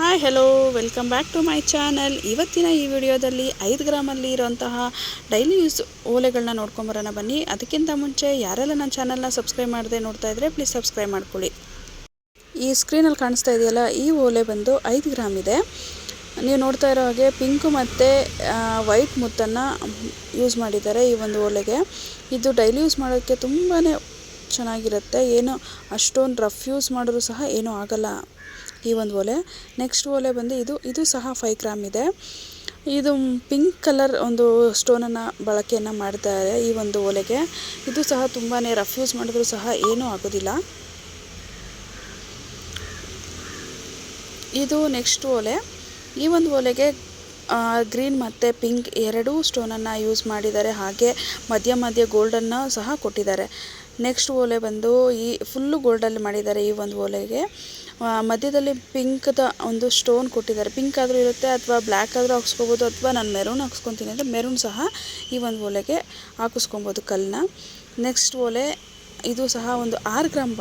Hi hello welcome back to my channel ಇವತ್ತಿನ ಈ ವಿಡಿಯೋದಲ್ಲಿ ಐದು ಗ್ರಾಮಲ್ಲಿ ಇರೋಂತಹ ಡೈಲಿ ಯೂಸ್ ಓಲೆಗಳನ್ನ ನೋಡ್ಕೊಂಬರೋಣ ಬನ್ನಿ. ಅದಕ್ಕಿಂತ ಮುಂಚೆ ಯಾರೆಲ್ಲ ನನ್ನ ಚಾನಲ್ನ ಸಬ್ಸ್ಕ್ರೈಬ್ ಮಾಡದೆ ನೋಡ್ತಾ ಇದ್ದರೆ ಪ್ಲೀಸ್ ಸಬ್ಸ್ಕ್ರೈಬ್ ಮಾಡ್ಕೊಳ್ಳಿ. ಈ ಸ್ಕ್ರೀನಲ್ಲಿ ಕಾಣಿಸ್ತಾ ಇದೆಯಲ್ಲ, ಈ ಓಲೆ ಬಂದು ಐದು ಗ್ರಾಮ್ ಇದೆ. ನೀವು ನೋಡ್ತಾ ಇರೋ ಹಾಗೆ ಪಿಂಕು ಮತ್ತು ವೈಟ್ ಮುತ್ತನ್ನು ಯೂಸ್ ಮಾಡಿದ್ದಾರೆ ಈ ಒಂದು ಓಲೆಗೆ. ಇದು ಡೈಲಿ ಯೂಸ್ ಮಾಡೋಕ್ಕೆ ತುಂಬಾ ಚೆನ್ನಾಗಿರುತ್ತೆ. ಏನು ಅಷ್ಟೊಂದು ರಫ್ ಯೂಸ್ ಮಾಡಿದ್ರು ಸಹ ಏನೂ ಆಗಲ್ಲ. ಈ ಒಂದು ಒಲೆ ನೆಕ್ಸ್ಟ್ ಓಲೆ ಬಂದು ಇದು ಇದು ಸಹ ಫೈವ್ ಗ್ರಾಮ್ ಇದೆ. ಇದು ಪಿಂಕ್ ಕಲರ್ ಒಂದು ಸ್ಟೋನನ್ನು ಬಳಕೆಯನ್ನು ಮಾಡ್ತಾರೆ ಈ ಒಂದು ಒಲೆಗೆ ಇದು ಸಹ ತುಂಬಾ ರಫ್ ಯೂಸ್ ಮಾಡಿದ್ರು ಸಹ ಏನೂ ಆಗೋದಿಲ್ಲ. ಇದು ನೆಕ್ಸ್ಟ್ ಒಲೆ ಈ ಒಂದು ಒಲೆಗೆ ಗ್ರೀನ್ ಮತ್ತು ಪಿಂಕ್ ಎರಡೂ ಸ್ಟೋನನ್ನು ಯೂಸ್ ಮಾಡಿದ್ದಾರೆ. ಹಾಗೆ ಮಧ್ಯ ಮಧ್ಯ ಗೋಲ್ಡನ್ನು ಸಹ ಕೊಟ್ಟಿದ್ದಾರೆ. ನೆಕ್ಸ್ಟ್ ಓಲೆ ಬಂದು ಈ ಫುಲ್ಲು ಗೋಲ್ಡಲ್ಲಿ ಮಾಡಿದ್ದಾರೆ ಈ ಒಂದು ಓಲೆಗೆ. ಮಧ್ಯದಲ್ಲಿ ಪಿಂಕ್ದ ಒಂದು ಸ್ಟೋನ್ ಕೊಟ್ಟಿದ್ದಾರೆ. ಪಿಂಕ್ ಆದರೂ ಇರುತ್ತೆ ಅಥವಾ ಬ್ಲ್ಯಾಕ್ ಆದರೂ ಹಾಕ್ಸ್ಕೊಬೋದು ಅಥವಾ ನಾನು ಮೆರೂನ್ ಹಾಕ್ಸ್ಕೊತೀನಿ ಅಂದರೆ ಮೆರೂನ್ ಸಹ ಈ ಒಂದು ಓಲೆಗೆ ಹಾಕಿಸ್ಕೊಬೋದು ಕಲ್ಲನ್ನ ನೆಕ್ಸ್ಟ್ ಓಲೆ, ಇದು ಸಹ ಒಂದು ಆರು ಗ್ರಾಮ್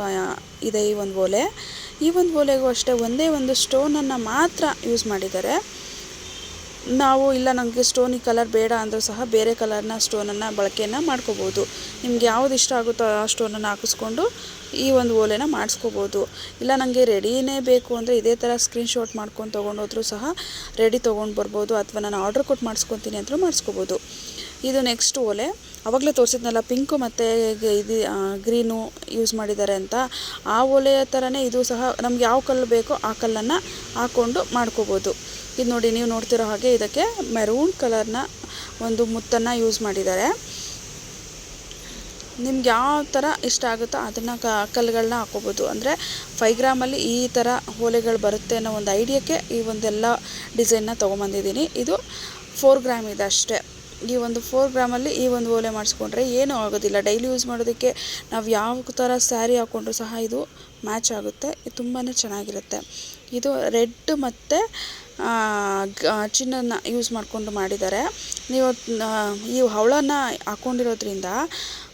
ಇದೆ ಈ ಒಂದು ಓಲೆ. ಈ ಒಂದು ಓಲೆಗೂ ಅಷ್ಟೇ ಒಂದೇ ಒಂದು ಸ್ಟೋನನ್ನು ಮಾತ್ರ ಯೂಸ್ ಮಾಡಿದ್ದಾರೆ. ನಾವು ಇಲ್ಲ ನನಗೆ ಸ್ಟೋನಿ ಕಲರ್ ಬೇಡ ಅಂದರೂ ಸಹ ಬೇರೆ ಕಲರ್ನ ಸ್ಟೋನನ್ನು ಬಳಕೆಯನ್ನು ಮಾಡ್ಕೋಬೋದು. ನಿಮ್ಗೆ ಯಾವ್ದು ಇಷ್ಟ ಆಗುತ್ತೋ ಆ ಸ್ಟೋನನ್ನು ಹಾಕಿಸ್ಕೊಂಡು ಈ ಒಂದು ಓಲೆನ ಮಾಡಿಸ್ಕೋಬೋದು. ಇಲ್ಲ ನನಗೆ ರೆಡಿನೇ ಬೇಕು ಅಂದರೆ ಇದೇ ಥರ ಸ್ಕ್ರೀನ್ಶಾಟ್ ಮಾಡ್ಕೊಂಡು ತೊಗೊಂಡೋದ್ರೂ ಸಹ ರೆಡಿ ತೊಗೊಂಡು ಬರ್ಬೋದು ಅಥವಾ ನಾನು ಆರ್ಡ್ರ್ ಕೊಟ್ಟು ಮಾಡಿಸ್ಕೊತೀನಿ ಅಂದರೂ ಮಾಡಿಸ್ಕೋಬೋದು. ಇದು ನೆಕ್ಸ್ಟ್ ಓಲೆ. ಅವಾಗಲೇ ತೋರಿಸಿದ್ನಲ್ಲ ಪಿಂಕು ಮತ್ತು ಇದು ಗ್ರೀನು ಯೂಸ್ ಮಾಡಿದ್ದಾರೆ ಅಂತ. ಆ ಓಲೆಯ ಥರನೇ ಇದು ಸಹ ನಮ್ಗೆ ಯಾವ ಕಲ್ಲು ಬೇಕೋ ಆ ಕಲ್ಲನ್ನು ಹಾಕ್ಕೊಂಡು ಮಾಡ್ಕೋಬೋದು. ಇದು ನೋಡಿ ನೀವು ನೋಡ್ತಿರೋ ಹಾಗೆ ಇದಕ್ಕೆ ಮೆರೂನ್ ಕಲರ್ನ ಒಂದು ಮುತ್ತನ್ನು ಯೂಸ್ ಮಾಡಿದ್ದಾರೆ. ನಿಮ್ಗೆ ಯಾವ ಥರ ಇಷ್ಟ ಆಗುತ್ತೋ ಅದನ್ನು ಕ ಕಲ್ಲುಗಳನ್ನ ಹಾಕೋಬೋದು. ಅಂದರೆ ಫೈ ಗ್ರಾಮಲ್ಲಿ ಈ ಥರ ಓಲೆಗಳು ಬರುತ್ತೆ ಅನ್ನೋ ಒಂದು ಐಡಿಯಾಕ್ಕೆ ಈ ಒಂದೆಲ್ಲ ಡಿಸೈನ್ನ ತೊಗೊಂಬಂದಿದ್ದೀನಿ. ಇದು ಫೋರ್ ಗ್ರಾಮ್ ಇದೆ ಅಷ್ಟೇ. ಈ ಒಂದು ಫೋರ್ ಗ್ರಾಮಲ್ಲಿ ಈ ಒಂದು ಓಲೆ ಮಾಡಿಸ್ಕೊಂಡ್ರೆ ಏನೂ ಆಗೋದಿಲ್ಲ. ಡೈಲಿ ಯೂಸ್ ಮಾಡೋದಕ್ಕೆ ನಾವು ಯಾವ ಥರ ಸ್ಯಾರಿ ಹಾಕ್ಕೊಂಡ್ರು ಸಹ ಇದು ಮ್ಯಾಚ್ ಆಗುತ್ತೆ. ತುಂಬಾ ಚೆನ್ನಾಗಿರುತ್ತೆ. ಇದು ರೆಡ್ ಮತ್ತು ಚಿನ್ನನ ಯೂಸ್ ಮಾಡಿಕೊಂಡು ಮಾಡಿದ್ದಾರೆ. ನೀವು ಈ ಹವಳನ ಹಾಕ್ಕೊಂಡಿರೋದ್ರಿಂದ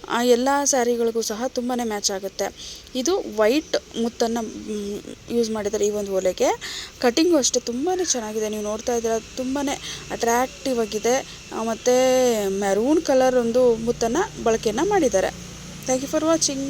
ಆ, ಎಲ್ಲ ಸ್ಯಾರಿಗಳಿಗೂ ಸಹ ತುಂಬಾ ಮ್ಯಾಚ್ ಆಗುತ್ತೆ. ಇದು ವೈಟ್ ಮುತ್ತನ್ನು ಯೂಸ್ ಮಾಡಿದ್ದಾರೆ ಈ ಒಂದು ಓಲೆಗೆ ಕಟಿಂಗು ಅಷ್ಟೇ ತುಂಬಾ ಚೆನ್ನಾಗಿದೆ. ನೀವು ನೋಡ್ತಾ ಇದ್ದೀರ ತುಂಬಾ ಅಟ್ರ್ಯಾಕ್ಟಿವ್ ಆಗಿದೆ. ಮತ್ತು ಮೆರೂನ್ ಕಲರ್ ಒಂದು ಮುತ್ತನ್ನು ಬಳಕೆಯನ್ನು ಮಾಡಿದ್ದಾರೆ. Thank you for watching